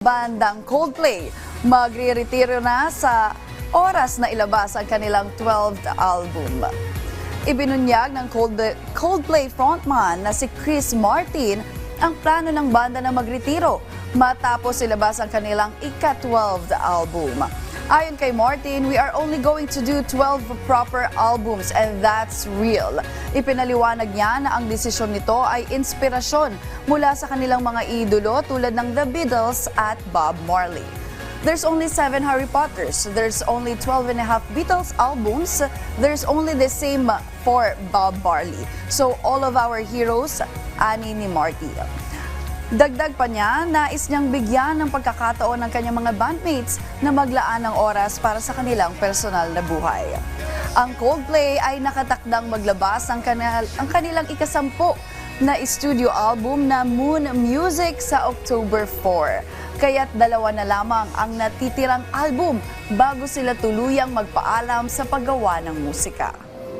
bandang Coldplay magre-retiro na sa oras na ilabas ang kanilang 12th album. Ibinunyag ng Coldplay, frontman na si Chris Martin ang plano ng banda na magretiro matapos ilabas ang kanilang ika-12th album. Ayon kay Martin, we are only going to do 12 proper albums and that's real. Ipinaliwanag niya na ang desisyon nito ay inspirasyon mula sa kanilang mga idolo tulad ng The Beatles at Bob Marley. There's only seven Harry Potters. There's only 12 and a half Beatles albums. There's only the same for Bob Marley. So all of our heroes, ani ni Marty. Dagdag pa niya, nais niyang bigyan ng pagkakataon ng kanyang mga bandmates na maglaan ng oras para sa kanilang personal na buhay. Ang Coldplay ay nakatakdang maglabas ang, kanal, ang kanilang ikasampu na studio album na Moon Music sa October 4. Kaya't dalawa na lamang ang natitirang album bago sila tuluyang magpaalam sa paggawa ng musika.